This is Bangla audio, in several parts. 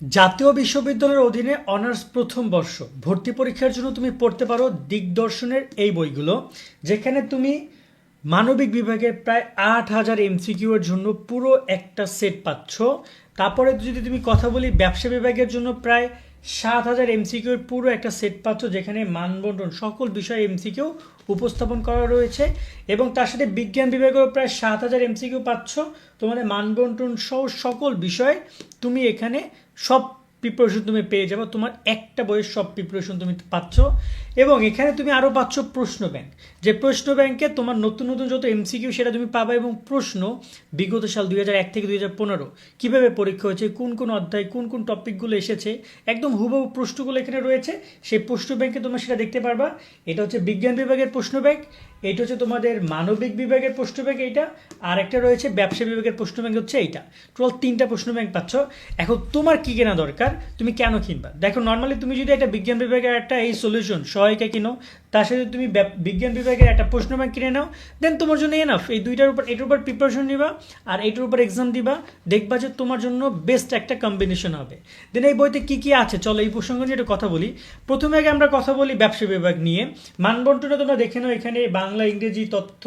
জাতীয় বিশ্ববিদ্যালয়ের অধীনে অনার্স প্রথম বর্ষ। ভর্তি পরীক্ষার জন্য তুমি পড়তে পারো দিগদর্শনের এই বইগুলো, যেখানে তুমি মানবিক বিভাগের প্রায় আট হাজার এমসিকিউ এর জন্য পুরো একটা সেট পাচ্ছ। তারপরে যদি তুমি কথা বলি ব্যবসা বিভাগের জন্য প্রায় সাত হাজার এমসিকিউর পুরো একটা সেট পাচ্ছ যেখানে মানবন্টন, সকল বিষয়ে এমসিকিউ উপস্থাপন করা রয়েছে এবং তার সাথে বিজ্ঞান বিভাগেও প্রায় সাত হাজার এমসিকিউ পাচ্ছ। তোমাদের মানবন্টন সহ সকল বিষয় তুমি এখানে সব প্রিপারেশন তুমি পেয়ে যাবে, তোমার একটা বইয়ের সব প্রিপারেশন তুমি পাচ্ছ। এবং এখানে তুমি আরও পাচ্ছ প্রশ্ন ব্যাংক যে প্রশ্ন ব্যাংকে তোমার নতুন নতুন যত এমসিকিউ সেটা তুমি পাবে এবং প্রশ্ন বিগত সাল দুই হাজার এক থেকে দুই হাজার পনেরো কীভাবে পরীক্ষা হয়েছে, কোন কোন অধ্যায়, কোন কোন টপিকগুলো এসেছে, একদম হুবহু প্রশ্নগুলো এখানে রয়েছে। সেই প্রশ্ন ব্যাংকে তোমরা সেটা দেখতে পারবা। এটা হচ্ছে বিজ্ঞান বিভাগের প্রশ্ন ব্যাংক এটা হচ্ছে তোমাদের মানবিক বিভাগের প্রশ্ন ব্যাংক এইটা আর একটা রয়েছে ব্যবসা বিভাগের প্রশ্ন ব্যাংক হচ্ছে এইটা। টোটাল তিনটা প্রশ্ন ব্যাংক পাচ্ছ। এখন তোমার কি কেনা দরকার? তুমি কেন কিনবা? দেখো নর্মালি তুমি যদি একটা বিজ্ঞান বিভাগের একটা এই সলিউশন সহায়িকা কিনো তার সাথে তুমি বিজ্ঞান বিভাগের একটা প্রশ্ন ব্যাংক কিনে নাও দেন তোমার জন্য এনাফ এই দুইটার উপর এটার উপর প্রিপারেশন নিবা, আর এটার উপর এক্সাম দিবা, দেখবা যে তোমার জন্য বেস্ট একটা কম্বিনেশন হবে। দেন এই বইতে কি কি আছে? চলো এই প্রসঙ্গ নিয়ে একটু কথা বলি। প্রথমে আগে আমরা কথা বলি ব্যবসা বিভাগ নিয়ে। মানবন্টনে তোমরা দেখে নাও এখানে, বাংলা, ইংরেজি, তথ্য,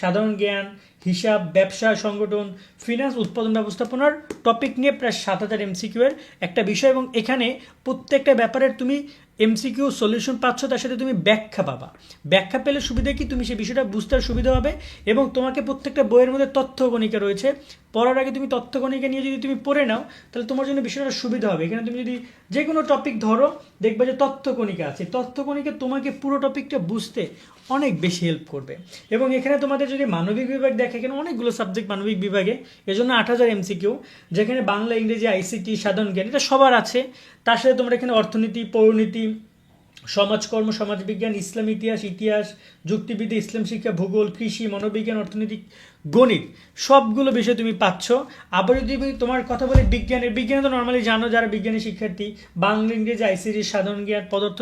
সাধারণ জ্ঞান, হিসাব, ব্যবসা, সংগঠন ফিনান্স উৎপাদন ব্যবস্থাপনার টপিক নিয়ে প্রায় সাত হাজার এমসিকিউ এর একটা বিষয়, এবং এখানে প্রত্যেকটা ব্যাপারের তুমি এমসিকিউ সলিউশন পাচ্ছ, তার সাথে তুমি ব্যাখ্যা পাবা। ব্যাখ্যা পেলে সুবিধা কি? তুমি সেই বিষয়টা বুঝতে সুবিধা হবে এবং তোমাকে প্রত্যেকটা বইয়ের মধ্যে তথ্য গণিকা রয়েছে। পড়ার আগে তুমি তথ্য গণিকা নিয়ে যদি তুমি পড়ে নাও, তাহলে তোমার জন্য বিষয়টা সুবিধা হবে। এখানে তুমি যদি যে কোনো টপিক ধরো, দেখবে যে তথ্য কণিকা আছে। তথ্য কণিকা তোমাকে পুরো টপিকটা বুঝতে অনেক বেশি হেল্প করবে। এবং এখানে তোমাদের যদি মানবিক বিভাগ দেখে, এখানে অনেকগুলো সাবজেক্ট মানবিক বিভাগে, এজন্য আট হাজার এমসিকিউ যেখানে বাংলা, ইংরেজি আইসিটি সাধারণ জ্ঞান, এটা সবার আছে। তার সাথে তোমরা এখানে অর্থনীতি, পৌরনীতি সমাজকর্ম সমাজবিজ্ঞান ইসলাম ইতিহাস ইতিহাস, যুক্তিবিদ্যা, ইসলাম শিক্ষা, ভূগোল, কৃষি, মনোবিজ্ঞান অর্থনীতি গণিত, সবগুলো বিষয় তুমি পাচ্ছ। আবার যদি আমি তোমার কথা বলি বিজ্ঞানের, বিজ্ঞানে তো নর্মালি জানো যারা বিজ্ঞানী শিক্ষার্থী, বাংলা, ইংরেজি, আইসিটি, সাধারণ জ্ঞান, পদার্থ,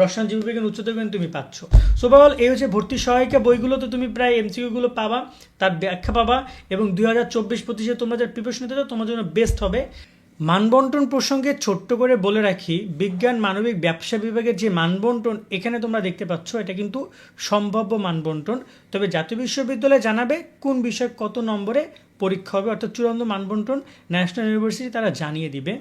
রসায়ন জীববিজ্ঞান উচ্চতর জ্ঞান তুমি পাচ্ছ। সো সোবাবল এই হচ্ছে ভর্তি সহায়িকা বইগুলো, তো তুমি প্রায় এমসিকিউগুলো পাবা, তার ব্যাখ্যা পাবা, এবং দুই হাজার চব্বিশ পঁচিশে তোমরা যারা প্রিপারেশন নিতে তোমার জন্য বেস্ট হবে। মানবন্টন প্রসঙ্গে ছোট্ট করে বলে রাখি, বিজ্ঞান মানবিক ব্যবসা বিভাগের যে মানবন্টন এখানে তোমরা দেখতে পাচ্ছ, এটা কিন্তু সম্ভাব্য মানবন্টন। তবে জাতীয় বিশ্ববিদ্যালয় জানাবে কোন বিষয়ে কত নম্বরে পরীক্ষা হবে, অর্থাৎ চূড়ান্ত মানবন্টন ন্যাশনাল ইউনিভার্সিটি তারা জানিয়ে দিবে।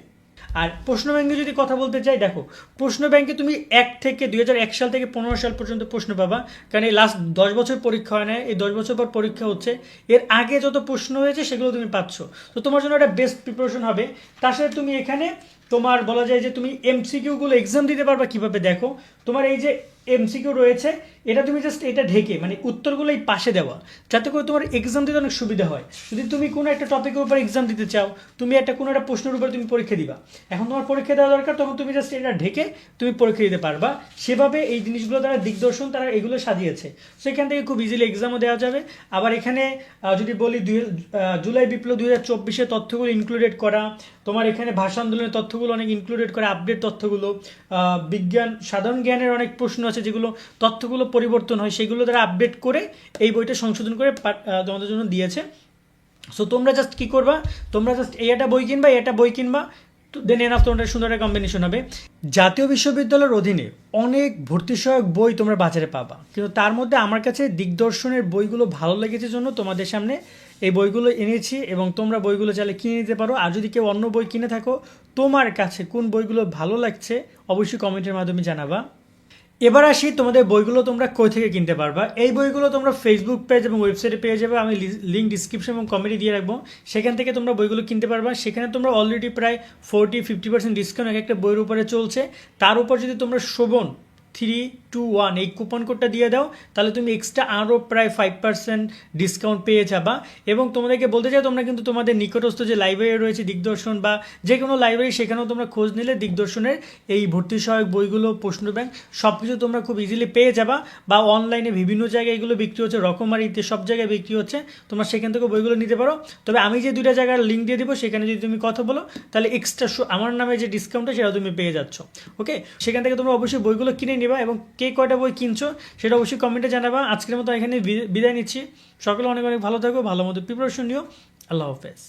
আর প্রশ্ন ব্যাংকে যদি কথা বলতে চাই, দেখো, প্রশ্ন ব্যাংকে তুমি এক থেকে দুই হাজার এক সাল থেকে পনেরো সাল পর্যন্ত প্রশ্ন পাবা, কারণ এই লাস্ট দশ বছর পরীক্ষা হয় না, এই দশ বছর পর পরীক্ষা হচ্ছে, এর আগে যত প্রশ্ন হয়েছে সেগুলো তুমি পাচ্ছ। তো তোমার জন্য একটা বেস্ট প্রিপারেশন হবে। তার সাথে তুমি এখানে তোমার বলা যায় যে তুমি এমসিকিউগুলো এক্সাম দিতে পারবা কীভাবে, দেখো, তোমার এই যে এমসিকিউ রয়েছে, এটা তুমি জাস্ট এটা ঢেকে মানে উত্তরগুলো এই পাশে দেওয়া, যাতে করে তোমার এক্সাম দিতে অনেক সুবিধা হয়। যদি তুমি কোনো একটা টপিকের উপর এক্সাম দিতে চাও, তুমি একটা কোনো একটা প্রশ্নের উপর তুমি পরীক্ষা দিবা। এখন তোমার পরীক্ষা দেওয়া দরকার, তখন তুমি জাস্ট এটা ঢেকে তুমি পরীক্ষা দিতে পারবা। সেভাবে এই জিনিসগুলো তারা দিগদর্শন, তারা এগুলো সাজিয়েছে। সো এখান থেকে খুব ইজিলি এক্সামও দেওয়া যাবে। আবার এখানে যদি বলি দুই জুলাই বিপ্লব দুই হাজার চব্বিশে তথ্যগুলো ইনক্লুডেড করা, তোমার এখানে ভাষা আন্দোলনের তথ্যগুলো অনেক ইনক্লুডেড করা আপডেট তথ্যগুলো বিজ্ঞান, সাধারণ জ্ঞানের অনেক প্রশ্ন আছে যেগুলো তথ্যগুলো পরিবর্তন হয়, সেগুলো তারা আপডেট করে এই বইটা সংশোধন করে তোমাদের জন্য দিয়েছে। সো তোমরা জাস্ট কি করবা? তোমরা জাস্ট এই একটা বই কিনবা, এই একটা বই কিনবা দেন এনাফ তোমাদের সুন্দর একটা কম্বিনেশন হবে। জাতীয় বিশ্ববিদ্যালয়ের অধীনে অনেক ভর্তি সহায়ক বই তোমরা বাজারে পাবা। কিন্তু তার মধ্যে আমার কাছে দিগদর্শনের বইগুলো ভালো লেগেছে জন্য তোমাদের সামনে এই বইগুলো এনেছি এবং তোমরা বইগুলো চাইলে কিনে নিতে পারো। আর যদি কেউ অন্য বই কিনে থাকো, তোমার কাছে কোন বইগুলো ভালো লাগছে, অবশ্যই কমেন্টের মাধ্যমে জানাবা। এবার আসি তোমাদের বইগুলো তোমরা কই থেকে কিনতে পারবা। এই বইগুলো তোমরা ফেসবুক পেজ এবং ওয়েবসাইটে পেয়ে যাবে। আমি লিঙ্ক ডিসক্রিপশন এবং কমেন্টে দিয়ে রাখব। সেখান থেকে তোমরা বইগুলো কিনতে পারবা। সেখানে তোমরা অলরেডি প্রায় ফোরটি ফিফটি পার্সেন্ট ডিসকাউন্ট এক একটা বইয়ের উপরে চলছে। তার উপর যদি তোমরা শোভন থ্রি টু ওয়ান এই কুপন কোডটা দিয়ে দাও, তাহলে তুমি এক্সট্রা আরও প্রায় ফাইভ পার্সেন্ট ডিসকাউন্ট পেয়ে যাবা। এবং তোমাদেরকে বলতে চাই, তোমরা কিন্তু তোমাদের নিকটস্থ যে লাইব্রেরি রয়েছে, দিগদর্শন বা যে কোনো লাইব্রেরি সেখানেও তোমরা খোঁজ নিলে দিগদর্শনের এই ভর্তি সহায়ক বইগুলো, প্রশ্ন ব্যাংক সব কিছু তোমরা খুব ইজিলি পেয়ে যাবা। বা অনলাইনে বিভিন্ন জায়গায় এগুলো বিক্রি হচ্ছে, রকমারিতে সব জায়গায় বিক্রি হচ্ছে, তোমরা সেখান থেকে বইগুলো নিতে পারো। তবে আমি যে দুইটা জায়গার লিঙ্ক দিয়ে দেবো, সেখানে যদি তুমি কথা বলো, তাহলে এক্সট্রা আমার নামে যে ডিসকাউন্টটা সেটা তুমি পেয়ে যাচ্ছ। ওকে সেখান থেকে তোমরা অবশ্যই বইগুলো কিনে নিবা এবং কে কয়টা বই কিনছো সেটা অবশ্যই কমেন্টে জানাবা। আজকের মতো এখানে বিদায় নিচ্ছি। সকলে অনেক অনেক ভালো থাকো, ভালো মতো প্রিপারেশন নিও। আল্লাহ হাফেজ।